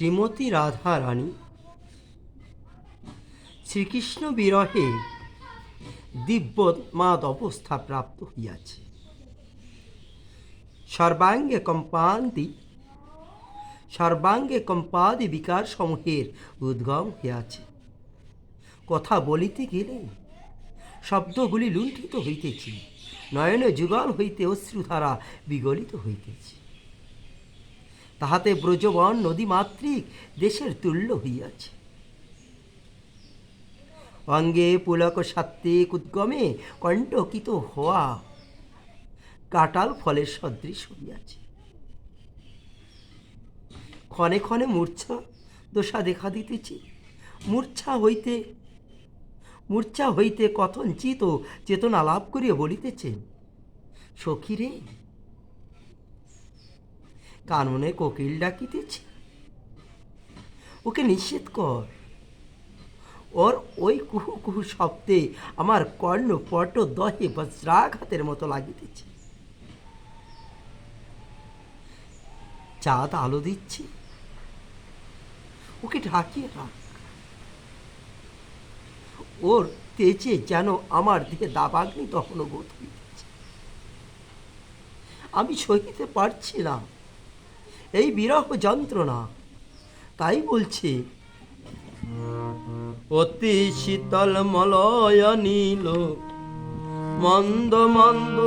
শ্রীমতী রাধা রানী শ্রীকৃষ্ণ বিরহে দিব্যমাদ অবস্থা প্রাপ্ত হইয়াছে। সর্বাঙ্গে কম্পান্তি, সর্বাঙ্গে কম্পাদি বিকার সমূহের উদ্গম হইয়াছে। কথা বলিতে গেলে শব্দগুলি লুণ্ঠিত হইতেছে, নয়নে যুগল হইতে অশ্রুধারা বিগলিত হইতেছে। তাহাতে ব্রজবন নদীমাতৃক দেশের তুল্য হইয়াছে। অঙ্গে পুলক সাত্ত্বিক উদ্গমে কণ্টকিত হওয়া কাটাল ফলের সদৃশ হইয়াছে। ক্ষণে ক্ষণে মূর্ছা দোষা দেখা দিতেছে। মূর্ছা হইতে মূর্ছা হইতে কথঞ্চিত চেতনা লাভ করিয়া বলিতেছেন, সখী রে কাননে কোকিল ডাকিতেছে। ওকে নিষেধ কর। ওর ওই কুহু কুহু শব্দে আমার কর্ণ পট দহে বজ্রাঘাতের মতো লাগিতেছে। চাঁদ আলো দিচ্ছে। ওকে ঢাকিয়ে রাখ। ওর তেজে যেন আমার দিকে দাবাগ্নি তখনও বোধ হইতেছে। আমি সহিতে পারছি না এই বিরহ যন্ত্রণা। তাই বলছে, অতি শীতল মলয় নীল, মন্দ মন্দ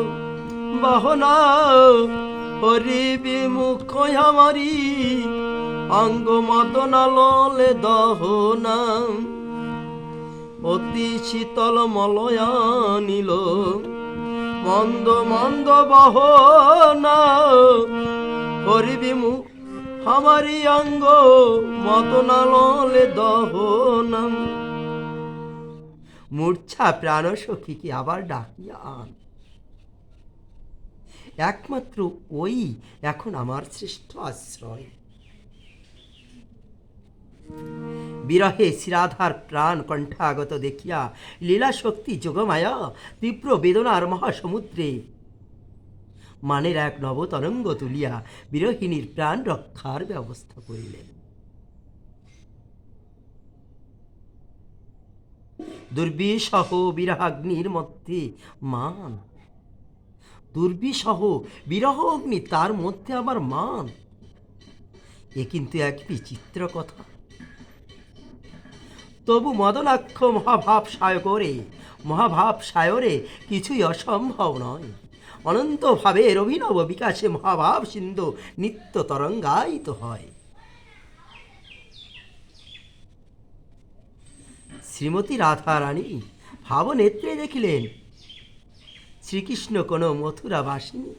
বাহনা হরি বিমুখ আমারি, অঙ্গ মদনা ললে দহনা। অতি শীতল মলয়া নীল, মন্দ মন্দ বহনা হরিবি মুখ আমারি অঙ্গ মতনালে মূর্ছা প্রাণ সখীকে আবার ডাকিয়া আন। একমাত্র ওই এখন আমার শ্রেষ্ঠ আশ্রয়। বিরহে শিরাধার প্রাণ কণ্ঠাগত দেখিয়া লীলা শক্তি যোগমায়া, তীব্র বেদনার মহাসমুদ্রে মানের এক নবতরঙ্গ তুলিয়া বিরহিণীর প্রাণ রক্ষার ব্যবস্থা করিলেন। দুর্বিসহ বিরাগ্নির মধ্যে মান। দুর্বিসহ বিরহ অগ্নি তার মধ্যে আবার মান। এ কিন্তু এক বিচিত্র কথা। তবু মদনাক্ষ মহাভাব সায়করে মহাভাব সায়রে কিছুই অসম্ভব নয়। অনন্ত ভাবের অভিনব বিকাশে মহাভাব সিন্ধু নিত্য তরঙ্গায়িত হয়। শ্রীমতী রাধা রানী ভাবনেত্রে দেখিলেন, শ্রীকৃষ্ণ কোনো মথুরা বাসিনী।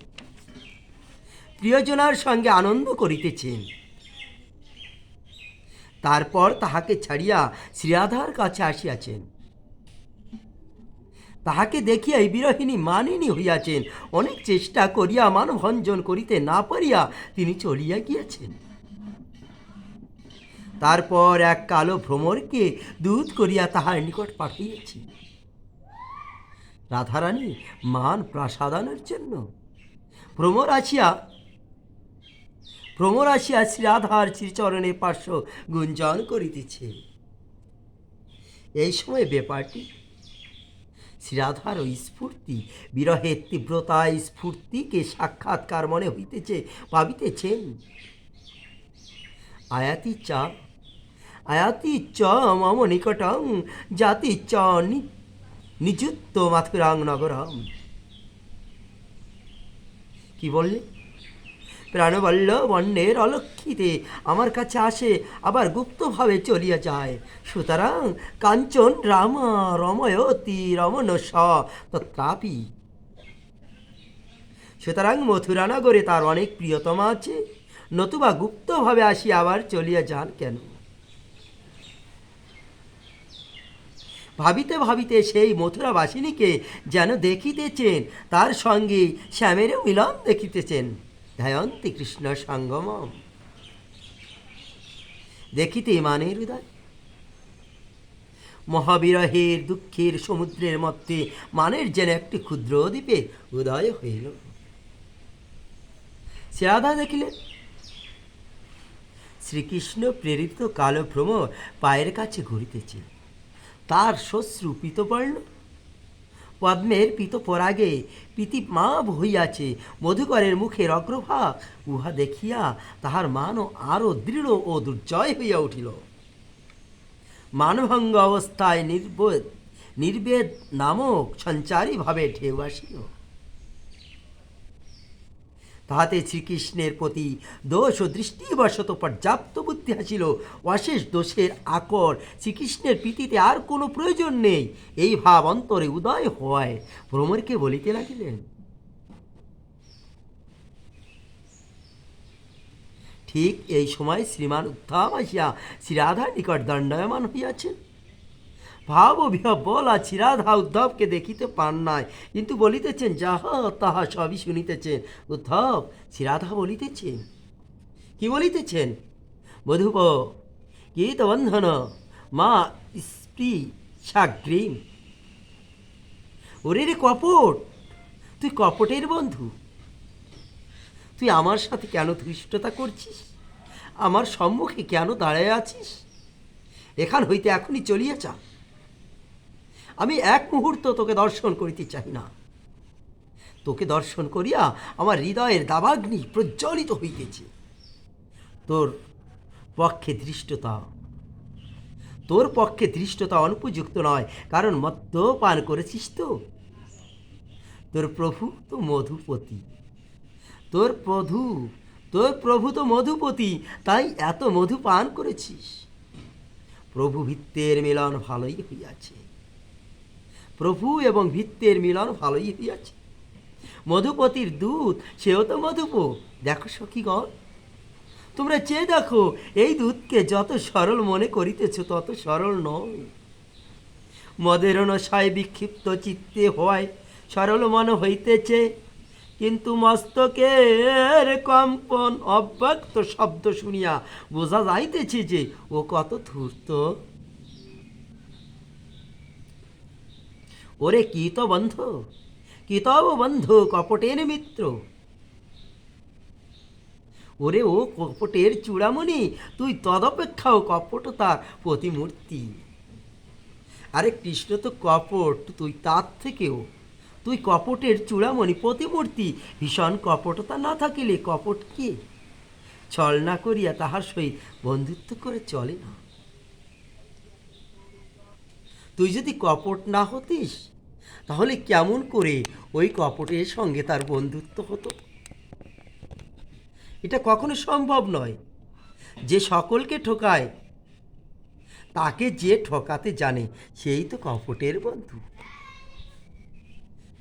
প্রিয়জনার সঙ্গে আনন্দ করিতেছেন। তারপর তাহাকে ছাড়িয়া শ্রীরাধার কাছে আসিয়াছেন। তাহাকে দেখিয়াই বিরহিণী মানিনী হইয়াছেন। অনেক চেষ্টা করিয়া মানভঞ্জন করিতে না পারিয়া তিনি চলিয়া গিয়াছেন। তারপর এক কালো ভ্রমরকে দূত করিয়া তাহার নিকট পাঠিয়েছি রাধারানী মান প্রাসাদানের জন্য। ভ্রমর আসিয়া ভ্রমর আসিয়া শ্রীরাধার শ্রীচরণে পার্শ্ব গুঞ্জন করিতেছে। এই সময় ব্যাপারটি শ্রীরাধার ওই স্ফূর্তি বিরহের তীব্রতা স্ফূর্তিকে সাক্ষাৎকার মনে হইতেছে, ভাবিতেছেন। আয়াতি চা আয়াতি চ মম নিকটং জাতি চ নিযুক্ত মাথুরাং নগরম। কি বললে? প্রাণবল্ল বন্যের অলক্ষিতে আমার কাছে আসে, আবার গুপ্তভাবে চলিয়া যায়। সুতরাং কাঞ্চন রামা রময়তি রমণ স তত্রাপি সুতরাং মথুরা নগরে তার অনেক প্রিয়তমা আছে, নতুবা গুপ্তভাবে আসি আবার চলিয়া যান কেন? ভাবিতে ভাবিতে সেই মথুরাবাসিনীকে যেন দেখিতেছেন, তার সঙ্গে শ্যামেরও মিলন দেখিতেছেন। ধ্যায়ন্তি কৃষ্ণ সঙ্গমম। দেখিতে মানের হৃদয় মহাবিরহের দুঃখের সমুদ্রের মধ্যে মানের যেন একটি ক্ষুদ্র দ্বীপে উদয় হইল। সে রাধা দেখিলেন। শ্রীকৃষ্ণ প্রেরিত কালো ভ্রমর পায়ের কাছে ঘুরিতেছে তার শ্বশ্রু পিতবর্ণ পদ্মের পিত পরাগে, পিতি মাভ হইয়াছে। মধুকরের মুখের অগ্রভাগ উহা দেখিয়া তাহার মানও আরও দৃঢ় ও দুর্জয় হইয়া উঠিল। মানভঙ্গ অবস্থায় নির্বেদ নির্বেদ নামক সঞ্চারীভাবে ঢেউ আসিল। তাহাতে শ্রীকৃষ্ণের প্রতি দোষ ও দৃষ্টিবশত পর্যাপ্ত বুদ্ধি আসিল অশেষ দোষের আকর শ্রীকৃষ্ণের প্রীতিতে আর কোনো প্রয়োজন নেই। এই ভাব অন্তরে উদয় হওয়ায় ভ্রমরকে বলিতে লাগিলেন, ঠিক এই সময় শ্রীমান উত্থাম আসিয়া শ্রীরাধার নিকট দণ্ডায়মান হইয়াছেন। ভাব বলা শ্রীরাধা উদ্ধবকে দেখিতে পান নাই। কিন্তু বলিতেছেন, যাহা তাহা সবই শুনিতেছেন। উদ্ধব শ্রীরাধা বলিতেছেন? কি বলিতেছেন? মধুপ গীত বন্ধন মা স্ত্রী সাগ্রীম। ওরে রে কপট, তুই কপটের বন্ধু। তুই আমার সাথে কেন ধৃষ্টতা করছিস? আমার সম্মুখে কেন দাঁড়ায় আছিস? এখান হইতে এখনই চলিয়া যা। আমি এক মুহূর্ত তোকে দর্শন করিতে চাই না। তোকে দর্শন করিয়া আমার হৃদয়ের দাবাগ্নি প্রজ্বলিত হইতেছে। তোর পক্ষে দৃষ্টতা তোর পক্ষে দৃষ্টতা অনুপযুক্ত নয়, কারণ মদ্যপান করেছিস তো। তোর প্রভু তো মধুপতি। তোর প্রভু তোর প্রভু তো মধুপতি, তাই এত মধু পান করেছিস। প্রভু ভিত্তের মিলন ভালোই হইয়াছে। প্রভু এবং ভিত্তের মিলন ভালোই হইয়াছে মধুপতির দুধ, সেও তো মধুপ। দেখো সখীগণ, তোমরা চেয়ে দেখো, এই দুধকে যত সরল মনে করিতেছ, তত সরল নয়। মদের নশায় বিক্ষিপ্ত চিত্তে হয়, সরল মন হইতেছে। কিন্তু মস্তকের কম্পন অব্যক্ত শব্দ শুনিয়া বোঝা যাইতেছে যে ও কত ধূর্ত। ওরে কি তো বন্ধ? কি তব বন্ধু কপটের মিত্র? ওরে ও কপটের চূড়ামণি, তুই তদপেক্ষাও কপটতার প্রতিমূর্তি। আরে কৃষ্ণ তো কপট, তুই তার থেকেও। তুই কপটের চূড়ামণি, প্রতিমূর্তি। ভীষণ কপটতা না থাকিলে কপট কি? ছল না করিয়া তাহার সহিত বন্ধুত্ব করে চলে না। তুই যদি কপট না হতিস তাহলে কেমন করে ওই কপটের সঙ্গে তার বন্ধুত্ব হতো? এটা কখনো সম্ভব নয়। যে সকলকে ঠকায়, তাকে যে ঠকাতে জানে, সেই তো কপটের বন্ধু।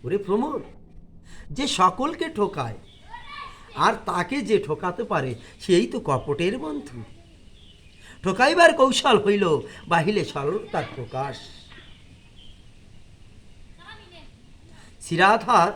ওরে প্রমোদ, যে সকলকে ঠকায়, আর তাকে যে ঠকাতে পারে, সেই তো কপটের বন্ধু। ঠকাইবার কৌশল হইল বাহিলে সরলতার প্রকাশ। শ্রীরাধার